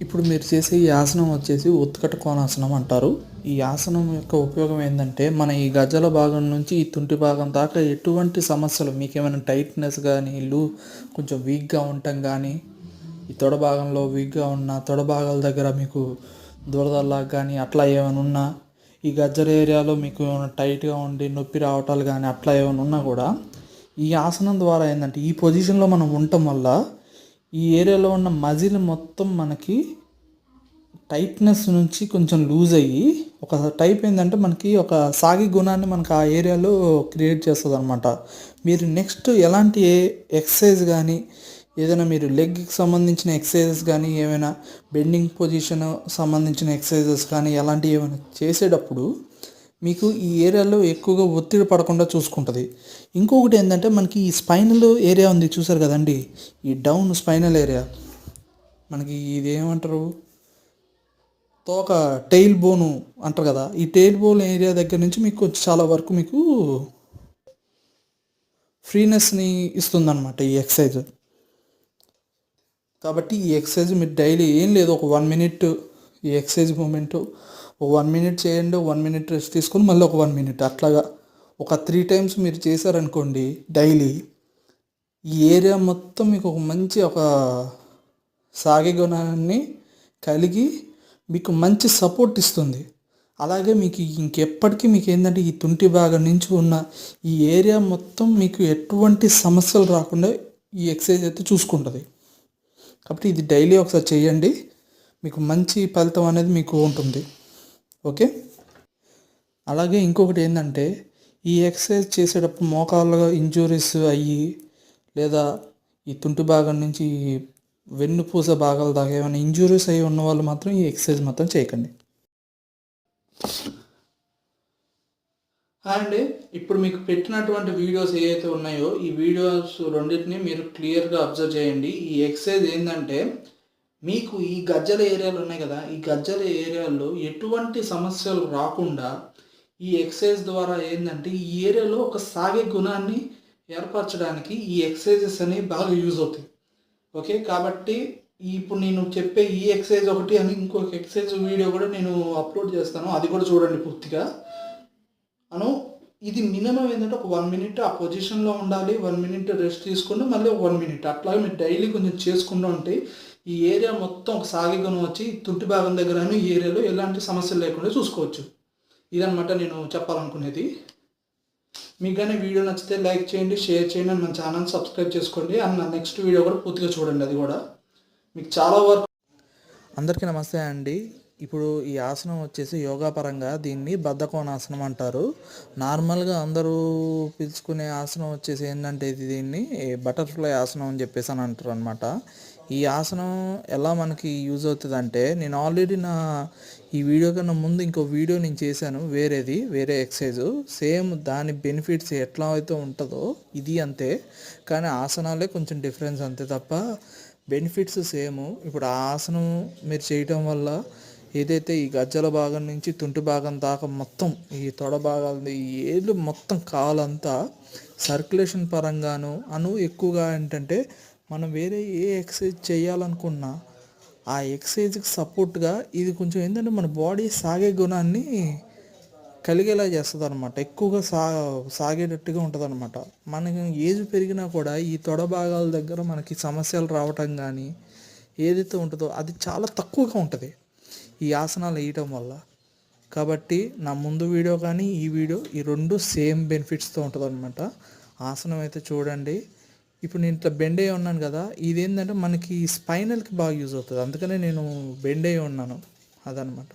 ఇప్పుడు మీరు చేసే ఈ ఆసనం వచ్చేసి ఉత్కట కోణాసనం అంటారు. ఈ ఆసనం యొక్క ఉపయోగం ఏంటంటే మన ఈ గజ్జల భాగం నుంచి ఈ తుంటి భాగం దాకా ఎటువంటి సమస్యలు మీకు ఏమైనా టైట్నెస్ కానీ లూ కొంచెం వీక్గా ఉండటం కానీ ఈ తొడ భాగంలో వీక్గా ఉన్న తొడ భాగాల దగ్గర మీకు దురదల్లా కానీ అట్లా ఏమైనా ఉన్నా ఈ గజ్జల ఏరియాలో మీకు ఏమైనా టైట్గా ఉండి నొప్పి రావటాలు కానీ అట్లా ఏమైనా ఉన్నా కూడా ఈ ఆసనం ద్వారా ఏంటంటే ఈ పొజిషన్లో మనం ఉండటం వల్ల ఈ ఏరియాలో ఉన్న మజిల్ మొత్తం మనకి టైట్నెస్ నుంచి కొంచెం లూజ్ అయ్యి ఒక టైప్ ఏంటంటే మనకి ఒక సాగి గుణాన్ని మనకు ఆ ఏరియాలో క్రియేట్ చేస్తుంది అనమాట మీరు నెక్స్ట్ ఎలాంటి ఎక్సర్సైజ్ కానీ ఏదైనా మీరు లెగ్కి సంబంధించిన ఎక్సర్సైజెస్ కానీ ఏమైనా బెండింగ్ పొజిషన్ సంబంధించిన ఎక్సర్సైజెస్ కానీ ఎలాంటివి ఏమైనా చేసేటప్పుడు మీకు ఈ ఏరియాలో ఎక్కువగా ఒత్తిడి పడకుండా చూసుకుంటుంది. ఇంకొకటి ఏంటంటే మనకి ఈ స్పైనల్ ఏరియా ఉంది చూసారు కదండి? ఈ డౌన్ స్పైనల్ ఏరియా. మనకి ఇది ఏమంటారు తోక టెయిల్ బోను అంటారు కదా? ఈ టెయిల్ బోన్ ఏరియా దగ్గర నుంచి మీకు చాలా వరకు మీకు ఫ్రీనెస్ని ఇస్తుందన్నమాట ఈ ఎక్సర్సైజ్. కాబట్టి ఈ ఎక్సర్సైజ్ మీరు డైలీ ఏం లేదు ఒక వన్ మినిట్ ఈ ఎక్సైజ్ మూమెంట్. ఒక వన్ మినిట్ చేయండి వన్ మినిట్ రెస్ట్ తీసుకొని మళ్ళీ ఒక వన్ మినిట్. అట్లాగా ఒక త్రీ టైమ్స్ మీరు చేశారనుకోండి డైలీ ఈ ఏరియా మొత్తం మీకు ఒక మంచి ఒక సాగే గుణాన్ని కలిగి మీకు మంచి సపోర్ట్ ఇస్తుంది. అలాగే మీకు ఇంకెప్పటికీ మీకు ఏంటంటే ఈ తుంటి భాగం నుంచి ఉన్న ఈ ఏరియా మొత్తం మీకు ఎటువంటి సమస్యలు రాకుండా ఈ ఎక్సర్సైజ్ అయితే చూసుకుంటుంది. కాబట్టి ఇది డైలీ ఒకసారి చేయండి. మీకు మంచి ఫలితం అనేది మీకు ఉంటుంది. ఓకే? అలాగే ఇంకొకటి ఏంటంటే ఈ ఎక్సర్సైజ్ చేసేటప్పుడు మోకాళ్ళ ఇంజురీస్ అయ్యి లేదా ఈ తుంటి భాగం నుంచి వెన్ను వెన్నుపూస భాగాల దాకా ఏమైనా ఇంజురీస్ అయ్యి ఉన్న వాళ్ళు మాత్రం ఈ ఎక్సర్సైజ్ మాత్రం చేయకండి. హాయ్ అండి. ఇప్పుడు మీకు పెట్టినటువంటి వీడియోస్ ఏవైతే ఉన్నాయో ఈ వీడియోస్ రెండింటిని మీరు క్లియర్గా అబ్జర్వ్ చేయండి. ఈ ఎక్సర్సైజ్ ఏంటంటే మీకు ఈ గజ్జల ఏరియాలు ఉన్నాయి కదా ఈ గజ్జల ఏరియాలో ఎటువంటి సమస్యలు రాకుండా ఈ ఎక్సర్సైజ్ ద్వారా ఏంటంటే ఈ ఏరియాలో ఒక సాగే గుణాన్ని ఏర్పరచడానికి ఈ ఎక్సర్సైజెస్ అనేవి బాగా యూజ్ అవుతాయి. ఓకే కాబట్టి ఇప్పుడు నేను చెప్పే ఈ ఎక్సైజ్ ఒకటి అని ఇంకొక ఎక్సర్సైజ్ వీడియో కూడా నేను అప్లోడ్ చేస్తాను అది కూడా చూడండి పూర్తిగా. అను ఇది మినిమం ఏంటంటే ఒక వన్ మినిట్ ఆ పొజిషన్లో ఉండాలి వన్ మినిట్ రెస్ట్ తీసుకుంటే మళ్ళీ ఒక వన్ మినిట్. అట్లాగే మీరు డైలీ కొంచెం చేసుకుంటూ ఉంటే ఈ ఏరియా మొత్తం ఒక సాగి గుణం వచ్చి తుంటి భాగం దగ్గర ఈ ఏరియాలో ఎలాంటి సమస్యలు లేకుండా చూసుకోవచ్చు. ఇదనమాట నేను చెప్పాలనుకునేది. మీకు కానీ వీడియో నచ్చితే లైక్ చేయండి షేర్ చేయండి అని మన ఛానల్ సబ్స్క్రైబ్ చేసుకోండి. అండ్ నా నెక్స్ట్ వీడియో కూడా పూర్తిగా చూడండి అది కూడా. మీకు చాలా వరకు అందరికీ నమస్తే అండి. ఇప్పుడు ఈ ఆసనం వచ్చేసి యోగా పరంగా దీన్ని బద్ధకోణాసనం అంటారు. నార్మల్గా అందరూ పిలుచుకునే ఆసనం వచ్చేసి ఏంటంటే ఇది దీన్ని బటర్ఫ్లై ఆసనం అని చెప్పేసి అని అంటారు అనమాట ఈ ఆసనం ఎలా మనకి యూజ్ అవుతుంది అంటే నేను ఆల్రెడీ నా ఈ వీడియో కన్నా ముందు ఇంకో వీడియో నేను చేశాను వేరేది వేరే ఎక్సర్సైజ్. సేమ్ దాని బెనిఫిట్స్ ఎట్లా అయితే ఉంటుందో ఇది అంతే. కానీ ఆసనాలే కొంచెం డిఫరెన్స్ అంతే తప్ప బెనిఫిట్స్ సేమ్. ఇప్పుడు ఆ ఆసనం మీరు చేయటం వల్ల ఏదైతే ఈ గజ్జల భాగం నుంచి తుంటి భాగం దాకా మొత్తం ఈ తొడ భాగాలు ఈ ఏళ్ళు మొత్తం కాలంతా సర్క్యులేషన్ పరంగాను అను ఎక్కువగా ఏంటంటే మనం వేరే ఏ ఎక్సర్సైజ్ చేయాలనుకున్నా ఆ ఎక్సర్సైజ్కి సపోర్ట్గా ఇది కొంచెం ఏంటంటే మన బాడీ సాగే గుణాన్ని కలిగేలా చేస్తుంది అనమాట ఎక్కువగా సా సాగేటట్టుగా ఉంటుంది అనమాట మనకి ఏజ్ పెరిగినా కూడా ఈ తొడ భాగాల దగ్గర మనకి సమస్యలు రావటం కానీ ఏదైతే ఉంటుందో అది చాలా తక్కువగా ఉంటుంది. ఈ ఆసనాలు వేయటం వల్ల. కాబట్టి నా ముందు వీడియో కానీ ఈ వీడియో ఈ రెండు సేమ్ బెనిఫిట్స్తో ఉంటుంది అనమాట ఆసనం అయితే చూడండి. ఇప్పుడు నేను ఇట్లా బెండ్ అయ్యి ఉన్నాను కదా ఇదేంటంటే మనకి స్పైనల్కి బాగా యూజ్ అవుతుంది. అందుకనే నేను బెండ్ అయ్యి ఉన్నాను. అదనమాట